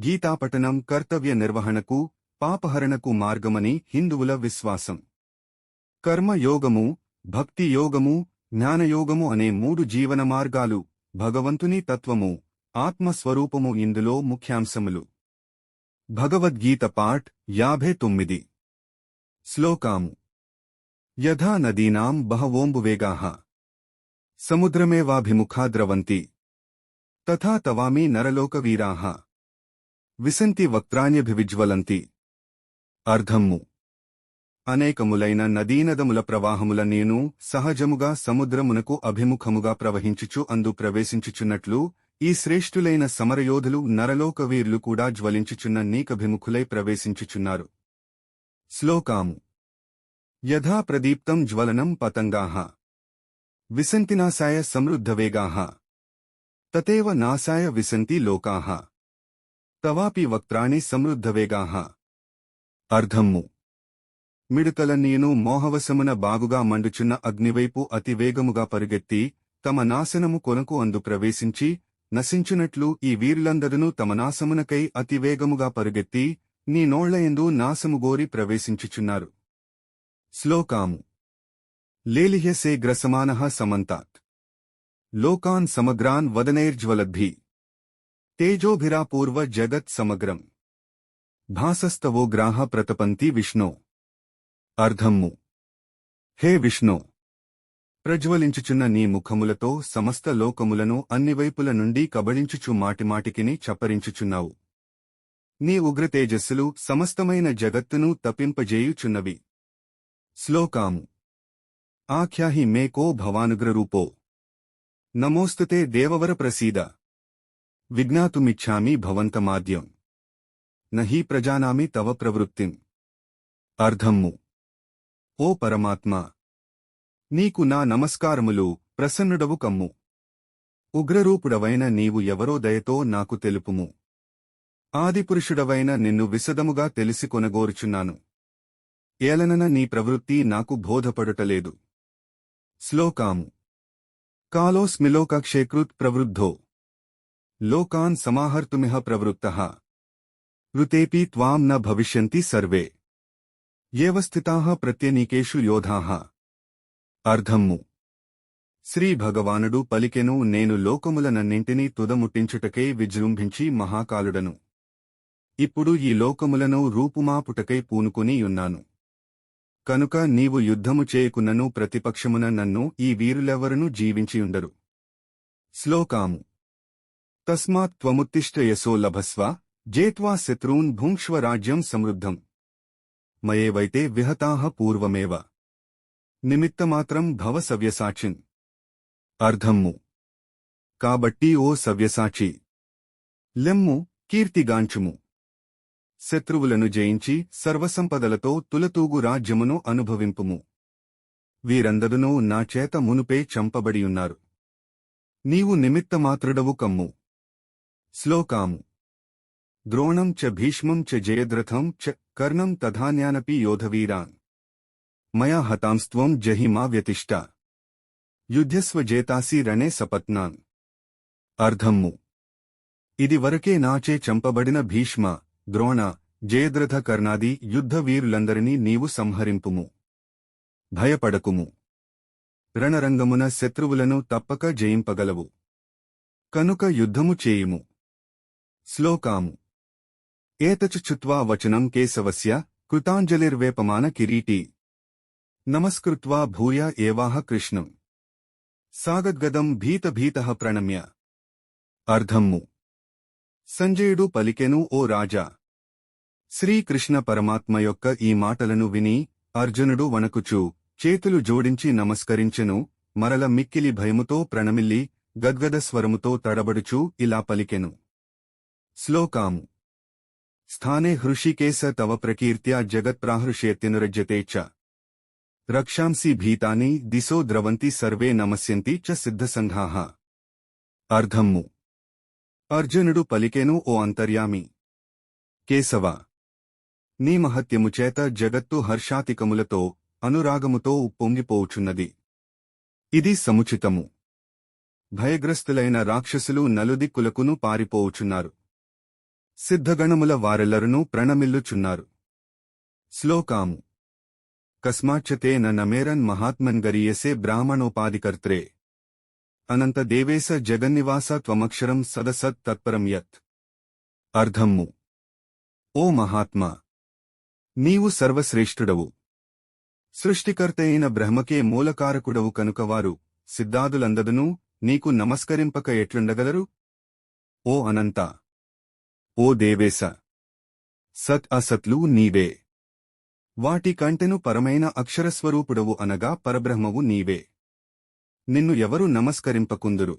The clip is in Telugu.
గీతాపఠనం కర్తవ్య నిర్వహణకు పాపహరణకు మార్గమని హిందువుల విశ్వాసం. కర్మయోగము భక్తి యోగము జ్ఞానయోగము అనే మూడు జీవన మార్గాలు భగవంతుని తత్వము ఆత్మస్వరూపము ఇందులో ముఖ్యాంశములు. భగవద్గీత పాఠ్ యాభై తొమ్మిది. శ్లోకాము. యథా నదీనాం బహవోంబువేగా సముద్రమేవాభిముఖా ద్రవంతి తథా తవామి నరలోకవీరా. విసంతి వక్త్రాన్యభివిజ్వలంతి అర్ధమ్ము అనేకములైన నదీనదముల ప్రవాహముల నేను సహజముగా సముద్రమునకు అభిముఖముగా ప్రవహించుచు అందు ప్రవేశించుచున్నట్లు ఈ శ్రేష్ఠులైన సమరయోధులు నరలోకవీరులు కూడా జ్వలించుచున్న నీకభిముఖులై ప్రవేశించుచున్నారు. శ్లోకాము. యథా ప్రదీప్తం జ్వలనం పతంగాహ విసంతినాశాయ సమృద్ధవేగాః. తతేవ నాశాయ విసంతి లోకాః. తవాపి వక్త్రాణి సమృద్ధవేగాహ అర్ధమ్ము మిడుతల నేను మోహవశమున బాగుగా మండుచున్న అగ్నివైపు అతివేగముగా పరుగెత్తి తమ నాశనము కొనకు అందు ప్రవేశించి నశించునట్లు ఈ వీరులందరూ తమ నాశమునకై అతివేగముగా పరుగెత్తి నీ నోళ్ళయందు నాశముగోరి ప్రవేశించుచున్నారు. శ్లోకాము. లేలిహ్యసే గ్రసమానః సమంతాత్. లోకాన్ సమగ్రాన్ వదనైర్జ్వలద్భి తేజోభిరాపూర్వ జగత్ సమగ్రం భాసస్తవో గ్రాహ ప్రతపంతి విష్ణో అర్ధమ్ము హే విష్ణు ప్రజ్వలించుచున్న నీ ముఖములతో సమస్త లోకములను అన్ని వైపుల నుండి కబళించుచు మాటిమాటికిని చప్పరించుచున్నావు నీ ఉగ్రతేజస్సులు సమస్తమైన జగత్తును తప్పింపజేయుచున్నవి శ్లోకాము ఆఖ్యాహి మేకో భవానుగ్రరూపో నమోస్తుతే దేవవర ప్రసీద విజ్ఞాతుమిచ్ఛామి భవంతమాద్యం. నహి ప్రజానామి తవ ప్రవృత్తిం. అర్ధమ్ము. ఓ పరమాత్మా! నీకు నా నమస్కారములు ప్రసన్నుడవు కమ్ము. ఉగ్రరూపుడవైన నీవు ఎవరో దయతో నాకు తెలుపుము. ఆదిపురుషుడవైన నిన్ను విశదముగా తెలిసి కొనగోరుచున్నాను. ఏలనన నీ ప్రవృత్తి నాకు బోధపడుటలేదు. శ్లోకాము. కాలోస్మిలోకక్షేకృత్ ప్రవృద్ధో. లోకాన్ సమాహర్తుమిహ ప్రవృత్తః. ఋతేపి త్వాం న భవిష్యంతి సర్వే. ఏవస్థితా ప్రత్యనీకేషు యోధాః. అర్ధమ్ము శ్రీ భగవానుడు పలికెను నేను లోకములనన్నింటినీ తుదముట్టించుటకై విజృంభించి మహాకాలుడను. ఇప్పుడు ఈ లోకములను రూపుమాపుటకై పూనుకుని యున్నాను కనుక నీవు యుద్ధము చేయకున్నను ప్రతిపక్షమున నన్ను ఈ వీరులెవరనూ జీవించియుండరు. శ్లోకాము. తస్మాత్ త్వముత్తిష్ట యశో లభస్వ జేత్వా శత్రూన్ భుంక్ష్వ రాజ్యం సమృద్ధం. మయేవైతే విహతాహ పూర్వమేవ. నిమిత్తమాత్రం భవ సవ్యసాచిన్. అర్ధమ్ము. కాబట్టి ఓ సవ్యసాచి. లెమ్ము కీర్తిగాంచుము. శత్రువులను జయించి సర్వసంపదలతో తులతూగు రాజ్యమును అనుభవింపుము. వీరందరునూ నా చేత మునుపే చంపబడియున్నారు. నీవు నిమిత్తమాత్రుడవు కమ్ము. శ్లోకాము. ద్రోణం చ భీష్మం చ జయద్రథం చ కర్ణం తథాన్యానపి యోధవీరాన్. మయా హతాంస్త్వం జహిమా వ్యతిష్ట. యుధ్యస్వ జేతాసి రణే సపత్నాన్. అర్ధమ్ము ఇది వరకే నాచే చంపబడిన భీష్మ ద్రోణ జయద్రథ కర్ణాది యుద్ధ వీరులందరినీ నీవు సంహరింపుము. భయపడకుము. రణరంగమున శత్రువులను తప్పక జయింపగలవు. కనుక యుద్ధము చేయుము. శ్లోకాము. ఏతచ వచనం కేశవస్య కృతాంజలిర్వేపమాన కిరీటీ. నమస్కృత్వా భూయ ఏవాహ కృష్ణం. సాగద్గదం భీతభీతః ప్రణమ్య. అర్ధమ్ము సంజయుడు పలికెను ఓ రాజా. శ్రీకృష్ణ పరమాత్మ యొక్క ఈ మాటలను విని అర్జునుడు వణకుచూ చేతులు జోడించి నమస్కరించెను మరల మిక్కిలి భయముతో ప్రణమిల్లి గద్గద స్వరముతో తడబడుచూ ఇలా పలికెను. శ్లోకాము. స్థానే హృషికేశ తవ ప్రకీర్త్యా జగత్ప్రాహృష్యత్యనురజ్యతే చ. రక్షాంసి భీతాని దిశో ద్రవంతి సర్వే నమస్యంతి చ సిద్ధసంఘాః. అర్ధమ్ము అర్జునుడు పలికెను ఓ అంతర్యామి. కేశవ. నీ మహత్యముచేత జగత్తు హర్షాతికములతో అనురాగముతో ఉప్పొంగిపోవుచున్నది ఇది సముచితము. భయగ్రస్తులైన రాక్షసులు నలుదిక్కులకును పారిపోవుచున్నారు. సిద్ధగణముల వారెల్లరునూ ప్రణమిల్లుచున్నారు. శ్లోకాము. కస్మాచ్చతేన నమేరన్ మహాత్మన్ గరీయసే బ్రాహ్మణోపాధికర్త్రే. అనంత దేవేశ జగన్నివాస త్వమక్షరం సదసత్ తత్పరం యత్. అర్ధమ్ము ఓ మహాత్మా! నీవు సర్వశ్రేష్ఠుడవు. సృష్టికర్తయైన బ్రహ్మకే మూలకారకుడవు కనుక వారు సిద్ధాదులందదునూ నీకు నమస్కరింపక ఎట్లుండగలరు? ఓ అనంత! ఓ దేవేశ! సత్ అసత్లు నీవే. వాటి కంటెను పరమైన అక్షరస్వరూపుడవు అనగా పరబ్రహ్మవు నీవే. నిన్ను ఎవరు నమస్కరింపకుందురు?